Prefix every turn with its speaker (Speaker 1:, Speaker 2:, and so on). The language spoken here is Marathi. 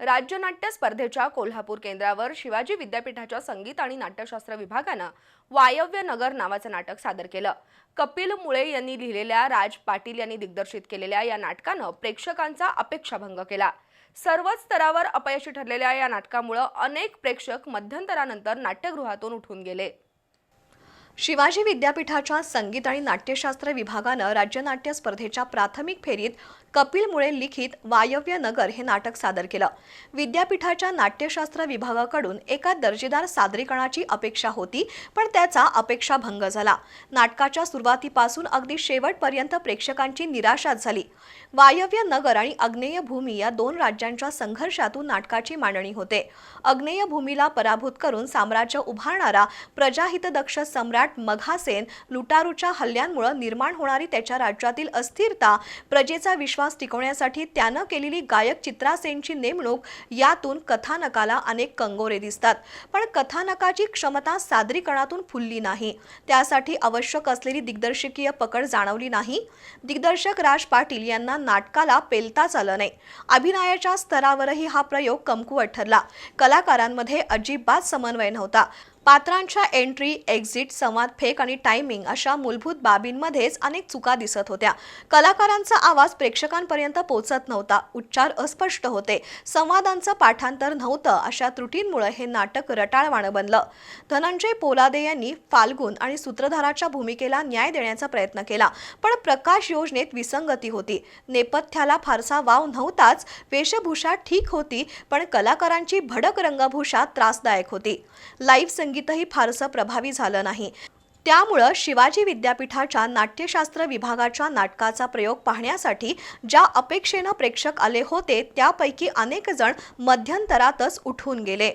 Speaker 1: राज्यनाट्य स्पर्धेच्या कोल्हापूर केंद्रावर शिवाजी विद्यापीठाच्या संगीत आणि नाट्यशास्त्र विभागानं वायव्य नगर नावाचं नाटक सादर केलं. कपिल मुळे यांनी लिहिलेल्या राज पाटील यांनी दिग्दर्शित केलेल्या या नाटकानं प्रेक्षकांचा अपेक्षाभंग केला. सर्वच स्तरावर अपयशी ठरलेल्या या नाटकामुळं अनेक प्रेक्षक मध्यंतरानंतर नाट्यगृहातून उठून गेले.
Speaker 2: शिवाजी विद्यापीठाच्या संगीत आणि नाट्यशास्त्र विभागानं राज्य नाट्य स्पर्धेच्या प्राथमिक फेरीत कपिल मुळे लिखित वायव्य नगर हे नाटक सादर केलं. विद्यापीठाच्या नाट्यशास्त्र विभागाकडून एका दर्जेदार सादरीकरणाची अपेक्षा होती पण त्याचा अपेक्षाभंग झाला. नाटकाच्या सुरुवातीपासून अगदी शेवटपर्यंत प्रेक्षकांची निराशाच झाली. वायव्य नगर आणि अग्नेय भूमी या दोन राज्यांच्या संघर्षातून नाटकाची मांडणी होते. अग्नेय भूमीला पराभूत करून साम्राज्य उभारणारा प्रजाहितदक्ष सम्राट मघासेन लुटारूच्या हल्ल्यांमुळे निर्माण होणारी त्याच्या राज्यातील अस्थिरता प्रजेचा विश्वास टिकवण्यासाठी त्यानं केलेली गायक चित्रासेनची नेमणूक यातून कथानकाला अनेक कंगोरे दिसतात. पण कथानकाची क्षमता सादरीकरणातून फुलली नाही. त्यासाठी आवश्यक असलेली दिग्दर्शकीय पकड जाणवली नाही. दिग्दर्शक राज पाटील यांना नाटकाला पेलताच आलं नाही. अभिनयाच्या स्तरावरही हा प्रयोग कमकुवत ठरला. कलाकारांमध्ये अजिबात समन्वय नव्हता. पात्रांच्या एंट्री एक्झिट संवाद फेक आणि टायमिंग अशा मूलभूत बाबींमध्येच अनेक चुका दिसत होत्या. कलाकारांचा आवाज प्रेक्षकांपर्यंत पोहोचत नव्हता. उच्चार अस्पष्ट होते. संवादांचं पाठांतर नव्हतं. अशा त्रुटींमुळे हे नाटक रटाळवाणं बनलं. धनंजय पोलादे यांनी फाल्गुन आणि सूत्रधाराच्या भूमिकेला न्याय देण्याचा प्रयत्न केला पण प्रकाश योजनेत विसंगती होती. नेपथ्याला फारसा वाव नव्हताच. वेशभूषा ठीक होती पण कलाकारांची भडक रंगभूषा त्रासदायक होती. लाईव्ह संगीतही फारसं प्रभावी झालं नाही. त्यामुळं शिवाजी विद्यापीठाच्या नाट्यशास्त्र विभागाच्या नाटकाचा प्रयोग पाहण्यासाठी ज्या अपेक्षेनं प्रेक्षक आले होते त्यापैकी अनेक जण मध्यंतरातच उठून गेले.